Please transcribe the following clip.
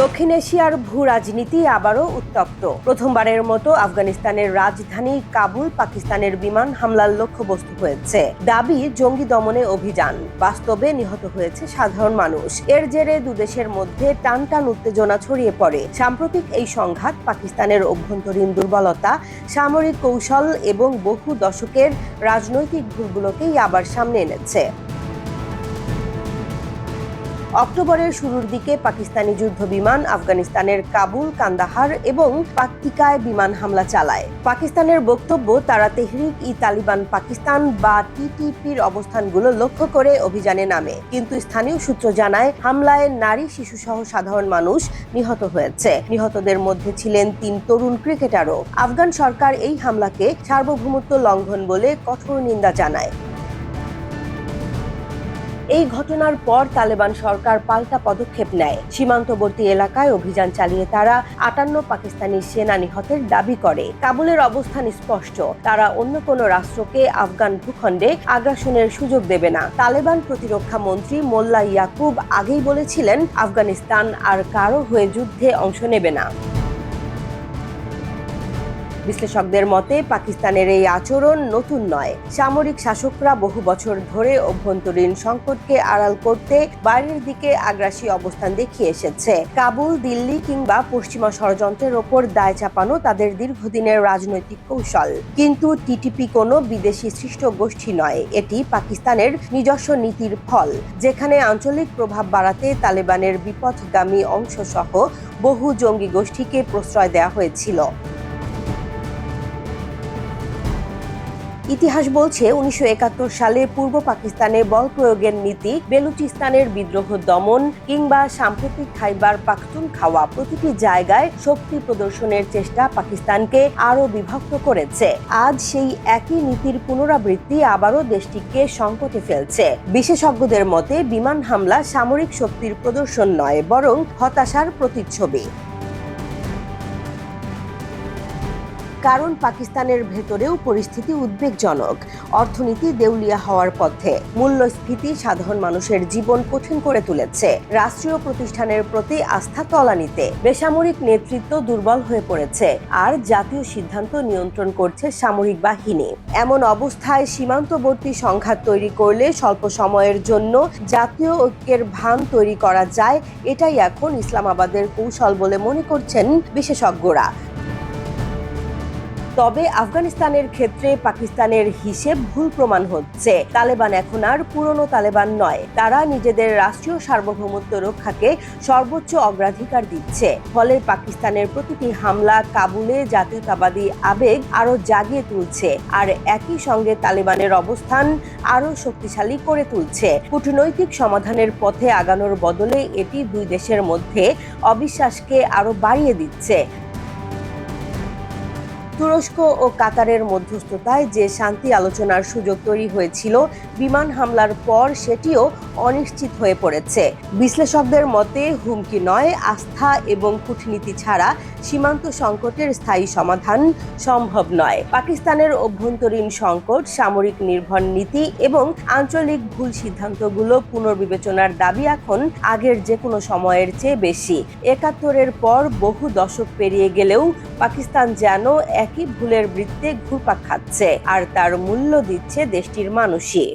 দক্ষিণ এশিয়ার ভূ রাজনীতি আবারও উত্তপ্ত। প্রথমবারের মতো আফগানিস্তানের রাজধানী কাবুল পাকিস্তানের বিমান হামলার লক্ষ্যবস্তু হয়েছে। দাবি, জঙ্গি দমনে অভিযান। বাস্তবে নিহত হয়েছে সাধারণ মানুষ। এর জেরে দুদেশের মধ্যে টান টান উত্তেজনা ছড়িয়ে পড়ে। সাম্প্রতিক এই সংঘাত পাকিস্তানের অভ্যন্তরীণ দুর্বলতা, সামরিক কৌশল এবং বহু দশকের রাজনৈতিক ভুলগুলোকেই আবার সামনে এনেছে। অক্টোবরের শুরুর দিকে পাকিস্তানি যুদ্ধ বিমান আফগানিস্তানের কাবুল, কান্দাহার এবং পাক্তিকায় বিমান হামলা চালায়। পাকিস্তানের বক্তব্য, তারা তেহরিক ই তালিবান পাকিস্তান বা টিটিপির অবস্থানগুলো লক্ষ্য করে অভিযানে নামে। কিন্তু স্থানীয় সূত্র জানায়, হামলায় নারী শিশুসহ সাধারণ মানুষ নিহত হয়েছে। নিহতদের মধ্যে ছিলেন তিন তরুণ ক্রিকেটারও। আফগান সরকার এই হামলাকে সার্বভৌমত্ব লঙ্ঘন বলে কঠোর নিন্দা জানায়। এই ঘটনার পর তালেবান সরকার পাল্টা পদক্ষেপ নেয়। সীমান্তবর্তী এলাকায় অভিযান চালিয়ে তারা আটান্ন পাকিস্তানি সেনা নিহতের দাবি করে। কাবুলের অবস্থান স্পষ্ট। তারা অন্য কোনো রাষ্ট্রকে আফগান ভূখণ্ডে আগ্রাসনের সুযোগ দেবে না। তালেবান প্রতিরক্ষা মন্ত্রী মোল্লা ইয়াকুব আগেই বলেছিলেন, আফগানিস্তান আর কারও হয়ে যুদ্ধে অংশ নেবে না। বিশ্লেষকদের মতে, পাকিস্তানের এই আচরণ নতুন নয়। সামরিক শাসকরা বহু বছর ধরে অভ্যন্তরীণ সংকটকে আড়াল করতে বাইরের দিকে আগ্রাসী অবস্থান দেখিয়ে এসেছে। কাবুল, দিল্লি কিংবা পশ্চিমা ষড়যন্ত্রের ওপর দায় চাপানো তাদের দীর্ঘদিনের রাজনৈতিক কৌশল। কিন্তু টিটিপি কোনো বিদেশি সৃষ্ট গোষ্ঠী নয়। এটি পাকিস্তানের নিজস্ব নীতির ফল, যেখানে আঞ্চলিক প্রভাব বাড়াতে তালেবানের বিপথগামী অংশ সহ বহু জঙ্গি গোষ্ঠীকে প্রশ্রয় দেওয়া হয়েছিল। ইতিহাস বলছে, উনিশশো একাত্তর সালে পূর্ব পাকিস্তানে বল প্রয়োগের নীতি, বেলুচিস্তানের বিদ্রোহ দমন কিংবা সাম্প্রতিক খাইবার পাখতুন খাওয়া প্রতিটি জায়গায় শক্তি প্রদর্শনের চেষ্টা পাকিস্তানকে আরও বিভক্ত করেছে। আজ সেই একই নীতির পুনরাবৃত্তি আবারও দেশটিকে সংকটে ফেলছে। বিশেষজ্ঞদের মতে, বিমান হামলা সামরিক শক্তির প্রদর্শন নয়, বরং হতাশার প্রতিচ্ছবি। কারণ পাকিস্তানের ভেতরেও পরিস্থিতি উদ্বেগজনক। অর্থনীতি দেউলিয়া হওয়ার পথে মূল্যস্ফীতি সাধারণ মানুষের জীবন কঠিন করে তুলেছে। রাষ্ট্রীয় প্রতিষ্ঠানের প্রতি আস্থা তলানিতে। বেসামরিক নেতৃত্ব দুর্বল হয়ে পড়েছে। আর জাতীয় সিদ্ধান্ত নিয়ন্ত্রণ করছে সামরিক বাহিনী। এমন অবস্থায় সীমান্তবর্তী সংঘাত তৈরি করলে স্বল্প সময়ের জন্য জাতীয় ঐক্যের ভান তৈরি করা যায়। এটাই এখন ইসলামাবাদের কৌশল বলে মনে করছেন বিশেষজ্ঞরা। তবে আফগানিস্তানের ক্ষেত্রে পাকিস্তানের হিসেব ভুল প্রমাণ হচ্ছে। তালেবান এখন আর পুরনো তালেবান নয়। তারা নিজেদের রাষ্ট্রীয় সার্বভৌমত্ব রক্ষাকে সর্বোচ্চ অগ্রাধিকার দিচ্ছে। ফলে পাকিস্তানের প্রতিটি হামলা কাবুলে জাতীয়তাবাদী আবেগ আরও জাগিয়ে তুলছে আর একই সঙ্গে তালেবানের অবস্থান আরও শক্তিশালী করে তুলছে। কূটনৈতিক সমাধানের পথে আগানোর বদলে এটি দুই দেশের মধ্যে অবিশ্বাসকে আরও বাড়িয়ে দিচ্ছে। তুরস্ক ও কাতারের মধ্যস্থতায় যে শান্তি আলোচনার সুযোগ তৈরি হয়েছিল বিমান হামলার পর সেটিও অনিশ্চিত হয়ে পড়েছে। বিশ্লেষকদের মতে, হুমকি নয়, আস্থা এবং কূটনীতি ছাড়া সীমান্ত সংকটের স্থায়ী সমাধান সম্ভব নয়। পাকিস্তানের অভ্যন্তরীণ সংকট, সামরিক নির্ভর নীতি এবং আঞ্চলিক ভুল সিদ্ধান্তগুলো পুনর্বিবেচনার দাবি এখন আগের যে কোনো সময়ের চেয়ে বেশি। একাত্তরের পর বহু দশক পেরিয়ে গেলেও পাকিস্তান যেন একই ভুলের বৃত্তে ঘুরপাক খাচ্ছে, আর তার মূল্য দিচ্ছে দেশটির মানুষই।